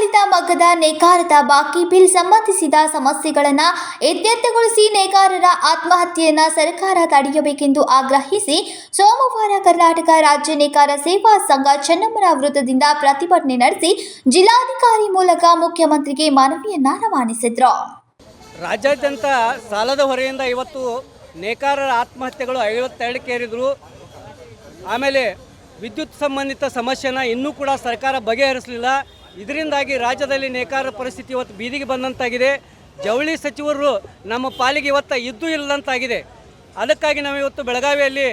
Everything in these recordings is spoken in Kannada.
ಚಾಲಿತ ಮಗ್ಗದ ನೇಕಾರದ ಬಾಕಿ ಬಿಲ್ ಸಂಬಂಧಿಸಿದ ಸಮಸ್ಯೆಗಳನ್ನು ಇತ್ಯರ್ಥಗೊಳಿಸಿ ನೇಕಾರರ ಆತ್ಮಹತ್ಯೆಯನ್ನು ಸರ್ಕಾರ ತಡೆಯಬೇಕೆಂದು ಆಗ್ರಹಿಸಿ ಸೋಮವಾರ ಕರ್ನಾಟಕ ರಾಜ್ಯ ನೇಕಾರ ಸೇವಾ ಸಂಘ ಚೆನ್ನಮ್ಮನ ವೃತ್ತದಿಂದ ಪ್ರತಿಭಟನೆ ನಡೆಸಿ ಜಿಲ್ಲಾಧಿಕಾರಿ ಮೂಲಕ ಮುಖ್ಯಮಂತ್ರಿಗೆ ಮನವಿಯನ್ನ ರವಾನಿಸಿದ್ರು. ರಾಜ್ಯಾದ್ಯಂತ ಸಾಲದ ಹೊರೆಯಿಂದ ಇವತ್ತು ನೇಕಾರರ ಆತ್ಮಹತ್ಯೆಗಳು ಐವತ್ತೆರಡಕ್ಕೇರಿದ್ರು ಆಮೇಲೆ ವಿದ್ಯುತ್ ಸಂಬಂಧಿತ ಸಮಸ್ಯೆನ ಇನ್ನೂ ಕೂಡ ಸರ್ಕಾರ ಬಗೆಹರಿಸಲಿಲ್ಲ. ಇದರಿಂದಾಗಿ ರಾಜ್ಯದಲ್ಲಿ ನೇಕಾರ ಪರಿಸ್ಥಿತಿ ಇವತ್ತು ಬೀದಿಗೆ ಬಂದಂತಾಗಿದೆ. ಜವಳಿ ಸಚಿವರು ನಮ್ಮ ಪಾಲಿಗೆ ಇವತ್ತು ಇದ್ದು ಇಲ್ಲದಂತಾಗಿದೆ. ಅದಕ್ಕಾಗಿ ನಾವು ಇವತ್ತು ಬೆಳಗಾವಿಯಲ್ಲಿ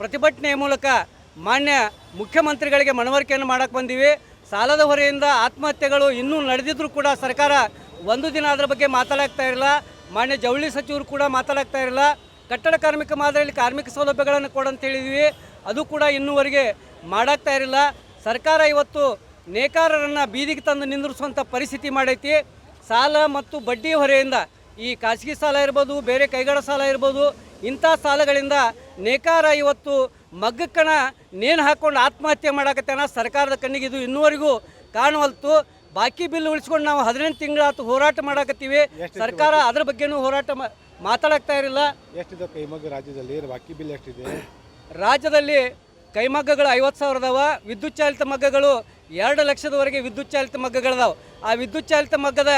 ಪ್ರತಿಭಟನೆಯ ಮೂಲಕ ಮಾನ್ಯ ಮುಖ್ಯಮಂತ್ರಿಗಳಿಗೆ ಮನವರಿಕೆಯನ್ನು ಮಾಡಕ್ಕೆ ಬಂದೀವಿ. ಸಾಲದ ಹೊರೆಯಿಂದ ಆತ್ಮಹತ್ಯೆಗಳು ಇನ್ನೂ ನಡೆದಿದ್ರೂ ಕೂಡ ಸರ್ಕಾರ ಒಂದು ದಿನ ಅದರ ಬಗ್ಗೆ ಮಾತಾಡಾಗ್ತಾ ಇರಲ್ಲ. ಮಾನ್ಯ ಜವಳಿ ಸಚಿವರು ಕೂಡ ಮಾತಾಡಾಗ್ತಾ ಇರಲ್ಲ. ಕಟ್ಟಡ ಕಾರ್ಮಿಕ ಮಾದರಿಯಲ್ಲಿ ಕಾರ್ಮಿಕ ಸೌಲಭ್ಯಗಳನ್ನು ಕೊಡಂತ ಹೇಳಿದ್ವಿ. ಅದು ಕೂಡ ಇನ್ನೂವರೆಗೆ ಮಾಡಾಗ್ತಾ ಇರಲಿಲ್ಲ ಸರ್ಕಾರ ಇವತ್ತು ನೇಕಾರರನ್ನು ಬೀದಿಗೆ ತಂದು ನಿಂದಿರಿಸುವಂಥ ಪರಿಸ್ಥಿತಿ ಮಾಡೈತಿ. ಸಾಲ ಮತ್ತು ಬಡ್ಡಿ ಹೊರೆಯಿಂದ ಈ ಖಾಸಗಿ ಸಾಲ ಇರ್ಬೋದು ಬೇರೆ ಕೈಗಡ ಸಾಲ ಇರ್ಬೋದು ಇಂಥ ಸಾಲಗಳಿಂದ ನೇಕಾರ ಇವತ್ತು ಮಗ್ಗಕ್ಕಣ ನೇಣು ಹಾಕ್ಕೊಂಡು ಆತ್ಮಹತ್ಯೆ ಮಾಡಾಕತ್ತೇನ ಸರ್ಕಾರದ ಕಣ್ಣಿಗೆ ಇದು ಇನ್ನುವರೆಗೂ ಕಾಣವಲ್ತು ಬಾಕಿ ಬಿಲ್ ಉಳಿಸ್ಕೊಂಡು ನಾವು ಹದಿನೆಂಟು ತಿಂಗಳಾತು ಹೋರಾಟ ಮಾಡಾಕತ್ತೀವಿ. ಸರ್ಕಾರ ಅದ್ರ ಬಗ್ಗೆನೂ ಹೋರಾಟ ಮಾತಾಡಕ್ತಾ ಇರಲಿಲ್ಲ. ಎಷ್ಟಿದೆ ಕೈಮಗ್ಗ ರಾಜ್ಯದಲ್ಲಿ ಬಾಕಿ ಬಿಲ್ ಎಷ್ಟಿದೆ? ರಾಜ್ಯದಲ್ಲಿ ಕೈಮಗ್ಗಗಳು ಐವತ್ತು ಸಾವಿರದವ ಅದಾವ ವಿದ್ಯುತ್ ಚಾಲಿತ ಮಗ್ಗಗಳು ಎರಡು ಲಕ್ಷದವರೆಗೆ ವಿದ್ಯುತ್ ಚಾಲಿತ ಮಗ್ಗಗಳಿದಾವೆ. ಆ ವಿದ್ಯುತ್ ಚಾಲಿತ ಮಗ್ಗದ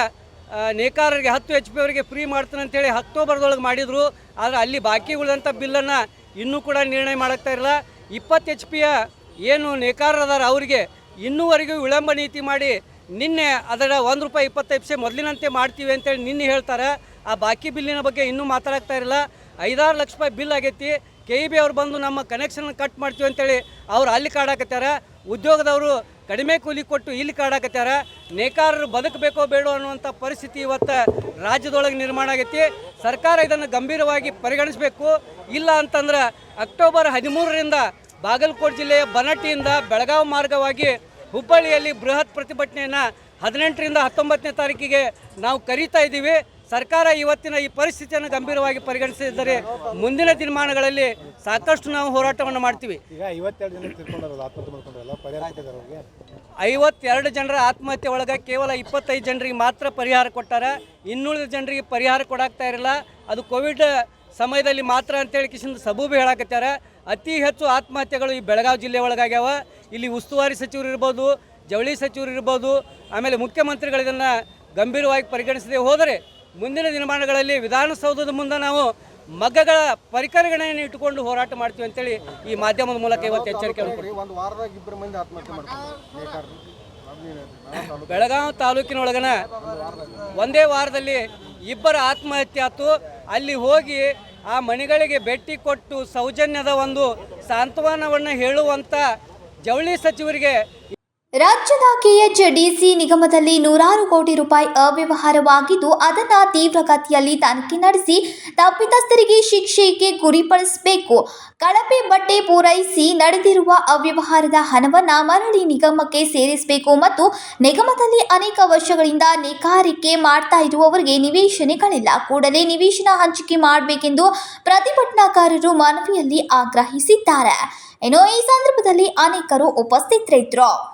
ನೇಕಾರರಿಗೆ ಹತ್ತು ಎಚ್ ಪಿ ಅವರಿಗೆ ಫ್ರೀ ಮಾಡ್ತಾನೆ ಅಂತೇಳಿ ಅಕ್ಟೋಬರ್ದೊಳಗೆ ಮಾಡಿದರು. ಆದರೆ ಅಲ್ಲಿ ಬಾಕಿ ಉಳಿದಂಥ ಬಿಲ್ಲನ್ನು ಇನ್ನೂ ಕೂಡ ನಿರ್ಣಯ ಮಾಡುತ್ತಾ ಇರಲ್ಲ. ಇಪ್ಪತ್ತು ಎಚ್ ಪಿಯ ಏನು ನೇಕಾರರದಾರ ಅವರಿಗೆ ಇನ್ನೂವರೆಗೂ ವಿಳಂಬ ನೀತಿ ಮಾಡಿ ನಿನ್ನೆ ಅದರ ಒಂದು ರೂಪಾಯಿ ಇಪ್ಪತ್ತೈದು ಪೈಸೆ ಮೊದಲಿನಂತೆ ಮಾಡ್ತೀವಿ ಅಂತೇಳಿ ನಿನ್ನೆ ಹೇಳ್ತಾರೆ. ಆ ಬಾಕಿ ಬಿಲ್ಲಿನ ಬಗ್ಗೆ ಇನ್ನೂ ಮಾತಾಡ್ತಾ ಇರಲ್ಲ. ಐದಾರು ಲಕ್ಷ ರೂಪಾಯಿ ಬಿಲ್ ಆಗೈತಿ. ಕೆ ಇ ಬಿ ಅವ್ರು ಬಂದು ನಮ್ಮ ಕನೆಕ್ಷನ್ ಕಟ್ ಮಾಡ್ತೀವಿ ಅಂತೇಳಿ ಅವ್ರು ಅಲ್ಲಿ ಕಾಡಾಕತ್ತಾರೆ ಉದ್ಯೋಗದವರು ಕಡಿಮೆ ಕೂಲಿ ಕೊಟ್ಟು ಇಲ್ಲಿ ಕಾಡಾಕತ್ಯಾರ ನೇಕಾರರು ಬದುಕಬೇಕೋ ಬೇಡೋ ಅನ್ನುವಂಥ ಪರಿಸ್ಥಿತಿ ಇವತ್ತು ರಾಜ್ಯದೊಳಗೆ ನಿರ್ಮಾಣ ಆಗೈತಿ. ಸರ್ಕಾರ ಇದನ್ನು ಗಂಭೀರವಾಗಿ ಪರಿಗಣಿಸಬೇಕು. ಇಲ್ಲ ಅಂತಂದ್ರೆ ಅಕ್ಟೋಬರ್ ಹದಿಮೂರರಿಂದ ಬಾಗಲಕೋಟೆ ಜಿಲ್ಲೆಯ ಬನಟ್ಟಿಯಿಂದ ಬೆಳಗಾವಿ ಮಾರ್ಗವಾಗಿ ಹುಬ್ಬಳ್ಳಿಯಲ್ಲಿ ಬೃಹತ್ ಪ್ರತಿಭಟನೆಯನ್ನು ಹದಿನೆಂಟರಿಂದ ಹತ್ತೊಂಬತ್ತನೇ ತಾರೀಕಿಗೆ ನಾವು ಕರೀತಾ ಇದ್ದೀವಿ. ಸರ್ಕಾರ ಇವತ್ತಿನ ಈ ಪರಿಸ್ಥಿತಿಯನ್ನು ಗಂಭೀರವಾಗಿ ಪರಿಗಣಿಸಿದರೆ ಮುಂದಿನ ದಿನಮಾನಗಳಲ್ಲಿ ಸಾಕಷ್ಟು ನಾವು ಹೋರಾಟವನ್ನು ಮಾಡ್ತೀವಿ. ಈಗ ಐವತ್ತೆರಡು ಜನರ ಆತ್ಮಹತ್ಯೆ ಒಳಗೆ ಕೇವಲ ಇಪ್ಪತ್ತೈದು ಜನರಿಗೆ ಮಾತ್ರ ಪರಿಹಾರ ಕೊಟ್ಟಾರ ಇನ್ನುಳಿದ ಜನರಿಗೆ ಪರಿಹಾರ ಕೊಡಾಕ್ತಾ ಇರಲಿಲ್ಲ ಅದು ಕೋವಿಡ್ ಸಮಯದಲ್ಲಿ ಮಾತ್ರ ಅಂತೇಳಿ ಕಿಶನ್ ಸಬೂಬಿ ಹೇಳಾಕತ್ಯಾರ ಅತಿ ಹೆಚ್ಚು ಆತ್ಮಹತ್ಯೆಗಳು ಈ ಬೆಳಗಾವಿ ಜಿಲ್ಲೆ ಒಳಗಾಗ್ಯಾವ. ಇಲ್ಲಿ ಉಸ್ತುವಾರಿ ಸಚಿವರು ಇರ್ಬೋದು ಜವಳಿ ಸಚಿವರು ಇರ್ಬೋದು ಆಮೇಲೆ ಮುಖ್ಯಮಂತ್ರಿಗಳು ಇದನ್ನು ಗಂಭೀರವಾಗಿ ಪರಿಗಣಿಸದೆ ಹೋದರೆ ಮುಂದಿನ ದಿನಮಾನಗಳಲ್ಲಿ ವಿಧಾನಸೌಧದ ಮುಂದೆ ನಾವು ಮಗ್ಗಗಳ ಪರಿಕರಗಳನ್ನು ಇಟ್ಟುಕೊಂಡು ಹೋರಾಟ ಮಾಡ್ತೀವಿ ಅಂತೇಳಿ ಈ ಮಾಧ್ಯಮದ ಮೂಲಕ ಇವತ್ತು ಎಚ್ಚರಿಕೆ ಒಂದು ವಾರದಾಗ ಇಬ್ಬರು ಮಂದಿ ಆತ್ಮಹತ್ಯೆ ಮಾಡ್ತಾರೆ. ಬೆಳಗಾವಿ ತಾಲೂಕಿನೊಳಗನ ಒಂದೇ ವಾರದಲ್ಲಿ ಇಬ್ಬರ ಆತ್ಮಹತ್ಯೆ ಆತು ಅಲ್ಲಿ ಹೋಗಿ ಆ ಮನೆಗಳಿಗೆ ಭೇಟಿ ಕೊಟ್ಟು ಸೌಜನ್ಯದ ಒಂದು ಸಾಂತ್ವನವನ್ನು ಹೇಳುವಂಥ ಜವಳಿ ಸಚಿವರಿಗೆ ರಾಜ್ಯದ ಕೆಎಚ್ಡಿಸಿ ನಿಗಮದಲ್ಲಿ ನೂರಾರು ಕೋಟಿ ರೂಪಾಯಿ ಅವ್ಯವಹಾರವಾಗಿದ್ದು, ಅದನ್ನು ತೀವ್ರಗತಿಯಲ್ಲಿ ತನಿಖೆ ನಡೆಸಿ ತಪ್ಪಿತಸ್ಥರಿಗೆ ಶಿಕ್ಷೆಗೆ ಗುರಿಪಡಿಸಬೇಕು ಕಳಪೆ ಬಟ್ಟೆ ಪೂರೈಸಿ ನಡೆದಿರುವ ಅವ್ಯವಹಾರದ ಹಣವನ್ನು ಮರಳಿ ನಿಗಮಕ್ಕೆ ಸೇರಿಸಬೇಕು ಮತ್ತು ನಿಗಮದಲ್ಲಿ ಅನೇಕ ವರ್ಷಗಳಿಂದ ನೇಕಾರಿಕೆ ಮಾಡ್ತಾ ಇರುವವರಿಗೆ ನಿವೇಶನಗಳಿಲ್ಲ ಕೂಡಲೇ ನಿವೇಶನ ಹಂಚಿಕೆ ಮಾಡಬೇಕೆಂದು ಪ್ರತಿಭಟನಾಕಾರರು ಮನವಿಯಲ್ಲಿ ಆಗ್ರಹಿಸಿದ್ದಾರೆ. ಇನ್ನು ಈ ಸಂದರ್ಭದಲ್ಲಿ ಅನೇಕರು ಉಪಸ್ಥಿತರಿದ್ದರು.